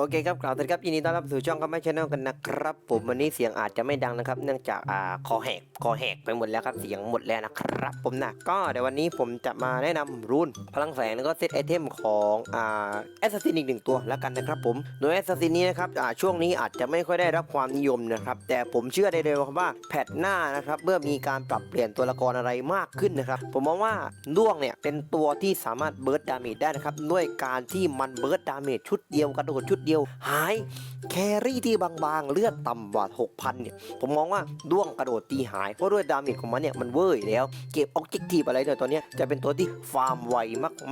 โอเคครับกล่าวสวัสดีครับยินดีต้อนรับสู่ช่องครับไม่ชแนลกันนะครับ ผมวันนี้เสียงอาจจะไม่ดังนะครับ เนื่องจากอ่าคอแหกคอแหกไปหมดแล้วครับเสียงหมดแล้วนะครับ ผมนะก็เดี๋ยววันนี้ผมจะมาแนะนำรูนพลังแฝงแล้วก็เซตไอเทมของอ่าแอสซัสซินอีกหนึ่งตัวแล้วกันนะครับผมโดยแอสซัสซินนี้นะครับอ่าช่วงนี้อาจจะไม่ค่อยได้รับความนิยมนะครับแต่ผมเชื่อได้เลยว่าแพทหน้านะครับเมื่อมีการปรับเปลี่ยนตัวละครอะไรมากขึ้นนะครับผมมองว่าด้วงเนี่ยเป็นตัวที่สามารถเบิร์ดดาเมจได้นะครับด้วยการที่มันเบิร์ดดาเมจชุดเดียวกระโดดชุดเดียวหาย แครี่ที่บางๆ เลือดต่ำกว่า 6,000 เนี่ย ผมมองว่าด้วงกระโดดตีหาย เพราะด้วยดาเมจของมันเนี่ย มันเวอร์อยู่แล้ว เก็บออบเจกตีอะไรเนี่ยตัวเนี้จะเป็นตัวที่ฟาร์มไว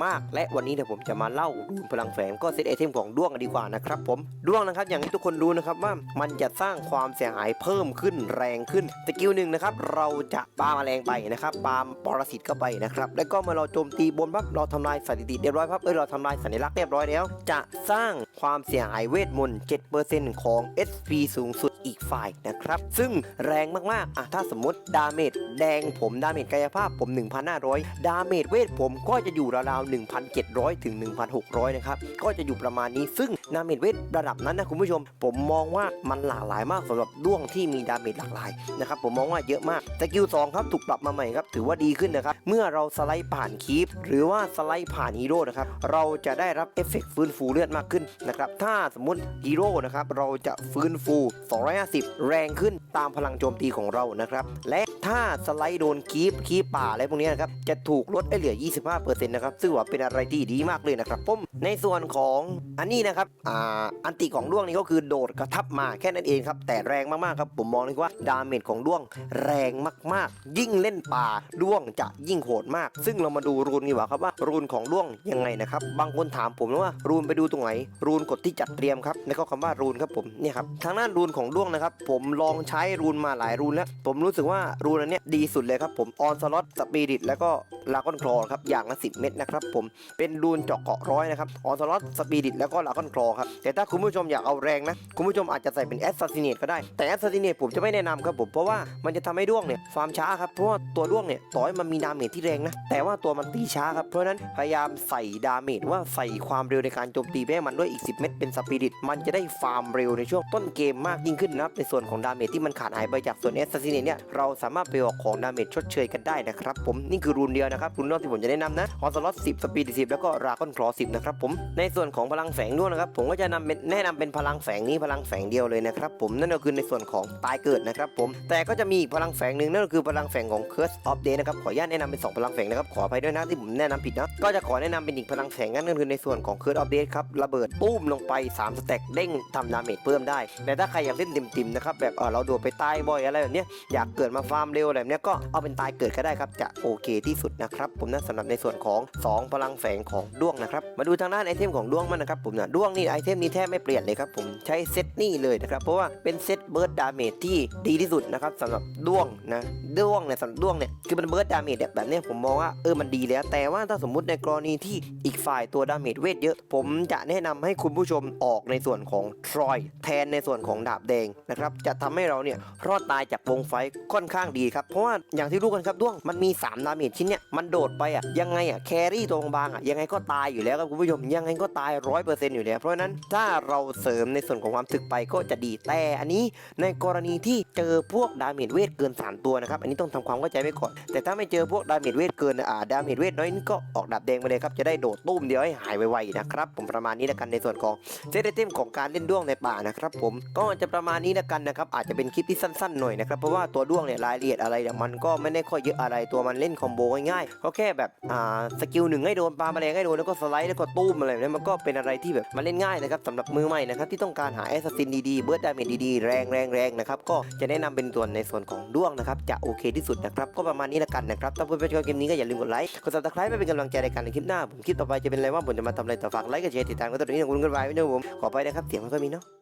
มากๆ และวันนี้เนี่ยผมจะมาเล่ารูพลังแฝงก็เซตไอเทมของด้วงกันดีกว่านะครับผมด้วงนะครับอย่างที่ทุกคนรู้นะครับว่ามันจะสร้างความเสียหายเพิ่มขึ้นแรงขึ้นสกิลหนึ่งนะครับเราจะปาแมลงไปนะครับปาปรสิตเข้าไปนะครับแล้วก็เมื่อเราโจมตีบนปั๊บเราทำลายสถิติเรียบร้อยปั๊บเอ้ยเราทำลายสัญลักษณ์เรียบร้อยแล้ว จะสร้างความเสียหายเวทมนต์ 7%ของ SP สูงสุด อีกฝ่ายนะครับ ซึ่งแรงมากๆอะถ้าสมมติดาเมจแดงผมดาเมจกายภาพผม 1,500 ดาเมจเวทผมก็จะอยู่ราวๆ1,700 ถึง 1,600 นะครับ ก็จะอยู่ประมาณนี้ซึ่งดาเมจเวทระดับนั้นนะคุณผู้ชม ผมมองว่ามันหลากหลายมากสำหรับด้วงที่มีดาเมจหลากหลายนะครับผมมองว่าเยอะมากสกิล2ครับถูกปรับมาใหม่ครับถือว่าดีขึ้นนะครับเมื่อเราสไลด์ผ่านคีปหรือว่าสไลด์ผ่านฮีโร่นะครับเราจะได้รับเอฟเฟกต์ฟื้นฟูเลือดมากขึ้นนะครับถ้าสมมติฮีโร่นะครับเราจะฟื้นฟู250 แรงขึ้นตามพลังโจมตีของเรานะครับ และ ถ้าสไลด์โดนคีปคีปป่าอะไรพวกนี้นะครับ จะถูกลดให้เหลือ 25%นะครับ ซึ่งว่าเป็นอะไรที่ดีมากเลยนะครับผมในส่วนของอันนี้นะครับอ่าอันติของด้วงนี่ก็คือโดดกระทับมาแค่นั้นเองครับ แต่แรงมากๆครับ ผมมองเลยว่าดาเมจของด้วงแรงมากๆ ยิ่งเล่นป่าด้วงจะยิ่งโหดมาก ซึ่งเรามาดูรูนดีกว่าครับว่ารูนของด้วงยังไงนะครับ บางคนถามผมนะว่ารูนไปดูตรงไหน รูนกดที่จัดเตรียมครับในข้อคำว่ารูนครับผมเนี่ยครับทางด้านรูนของด้วงนะครับ ผมลองใช้รูนมาหลายรูนแล้ว ผมรู้สึกว่ารูนอันเนี้ยดีสุดเลยครับผมออนสล็อตสปีริตแล้วก็ลากอนคลอครับอย่างละ10 เม็ดนะครับผมเป็นรูนเจาะเกาะร้อยนะครับออนสล็อตสปีริตแล้วก็ลากอนคลอครับแต่ถ้าคุณผู้ชมอยากเอาแรงนะ คุณผู้ชมอาจจะใส่เป็นแอสซัสซิเนตก็ได้ แต่แอสซัสซิเนตผมจะไม่แนะนำครับผมเพราะว่ามันจะทำให้ด้วงเนี่ยฟาร์มช้าครับเพราะว่าตัวด้วงเนี่ยต่อให้มันมีดาเมจที่แรงนะแต่ว่าตัวมันตีช้าครับเพราะนั้นพยายามใส่ดาเมจว่าใส่ความเร็วในการโจมตีไปให้มันด้วยอีก 10 เม็ดเป็นสปิริตมันจะได้ฟาร์มเร็วในช่วงต้นเกมมากยิ่งขึ้นนะครับในส่วนของดาเมจที่มันขาดหายไปจากส่วนแอสซัสซิเนตเนี่ยเราสามารถไปออกของดาเมจชดเชยกันได้นะครับผมนี่คือรูนเดียวนะครับรูนนอกที่ผมจะแนะนำนะออสล็อต10สปีด10แล้วก็ราก้อนคลอ10นะครับผมในส่วนของพลังแฝงด้วยนะครับผมก็จะนำเป็นแนะนำเป็นพลังแฝงนี้พลังแฝงเดียวเลยนะครับผมนั่นก็คือในส่วนของตายเกิดนะครับผมแต่ก็จะมีพลังแฝงหนึ่งนั่นก็คือพลังแฝงของ Curse of Day นะครับขออนุญาตแนะนำเป็น2พลังแฝงนะครับขออภัยด้วยนะที่ผมแนะนำผิดนะก็จะขอแนะนำเป็นอีกพลังแฝงนั่นก็คือในส่วนของ Curse of Day ครับระเบิดตุ้มลงไป3สแต็กเด้งทำดาเมจเพิ่มได้แต่ถ้าใครอยากเล่นติ่มๆนะครับแบบเออเราโดดไปตายบ่อยอะไรแบบเนี้ยอยากเกิดมาฟาร์มเร็วอะไรแบบเนี้ยก็เอาเป็นตายเกิดก็ได้ครับจะโอเคที่สุดนะครับผมนะสำหรับในส่วนของ 2 พลังแฝงของด้วงนะครับมาดูทางด้านไอเทมของด้วงมันนะครับผมนะด้วงนี่ไอเทมนี้แทบไม่เปลี่ยนเลยครับผมใช้เซตนี่เลยนะครับเพราะว่าเป็นเซตเบิร์ดดาเมจที่ดีที่สุดนะครับสำหรับด้วงนะด้วงเนี่ยสำหรับด้วงเนี่ยคือมันเบิร์ดดาเมจแบบนี้ผมมองว่าเออมันดีแล้ว แต่ว่าถ้าสมมุติในกรณีที่อีกฝ่ายตัวดาเมจเวทเยอะ ผมจะแนะนำให้คุณผู้ชมออกในส่วนของทรอย แทนในส่วนของดาบแดงนะครับจะทำให้เราเนี่ยรอดตายจากวงไฟค่อนข้างดีครับ เพราะว่าอย่างที่รู้กันครับด้วงมันมี 3 ดาเมจชิ้นเนี่ยมันโดดไปอะยังไงอะแครี่ตรงบางอะยังไงก็ตายอยู่แล้วครับคุณผู้ชมยังไงก็ตายร้อยเปอร์เซ็นต์อยู่แล้ว เพราะฉะนั้นถ้าเราเสริมในส่วนของความถึกไปก็จะดีแต่อันนี้ในกรณีที่เจอพวกดาเมจเวทเกิน 3 ตัวนะครับอันนี้ต้องทำความเข้าใจไว้ก่อน แต่ถ้าไม่เจอพวกดาเมจเวทเกินอ่าดาเมจเวทน้อยนี่ก็ออกดาบแดงไปเลยครับจะได้โดดตุ้มเดียวให้หายไวๆนะครับผมประมาณนี้แล้วกันในส่วนของเซตไอเทมของการเล่นด้วงในป่านะครับผมก็จะประมาณนี้แล้วกันนะครับอาจจะเป็นคลิปที่สั้นๆหน่อยนะครับเพราะว่าตัวด้วงเนี่ยรายละเอียดอะไรเนี่ยมันก็ไม่ได้ค่อยเยอะอะไรตัวมันเล่นคอมโบง่ายๆก็แค่แบบอ่าสกิลหนึ่งให้โดนปาแมลงให้โดนแล้วก็สไลด์แล้วก็ตุ้มอะไรแบบนี้มันก็เป็นอะไรที่แบบมันเล่นง่ายนะครับสำหรับมือใหม่นะครับที่ต้องการหาแอสซินดีๆเบิร์ดดาเมจดีๆแรงแรงแรงนะครับก็จะแนะนำเป็นตัวนในส่วนของด้วงนะครับจะโอเคที่สุดนะครับก็ประมาณนี้ล้วกันนะครับถ้าเพื่อนๆชอบเกมนี้ก็อย่าลืมกดไลค์กดซับสไครป์เพื่อเป็นกำลังใจในการในคลิปหน้าผมคลิปต่อไปจะเป็นอะไรว่าผมจะมาทำอะไรต่อฝากไลค์กับแชร์ติดตามกันตัวนี้ของคุณกันไว้ไม่ด้วยผมขอไปนะครับเสียงมันก็มีเนาะ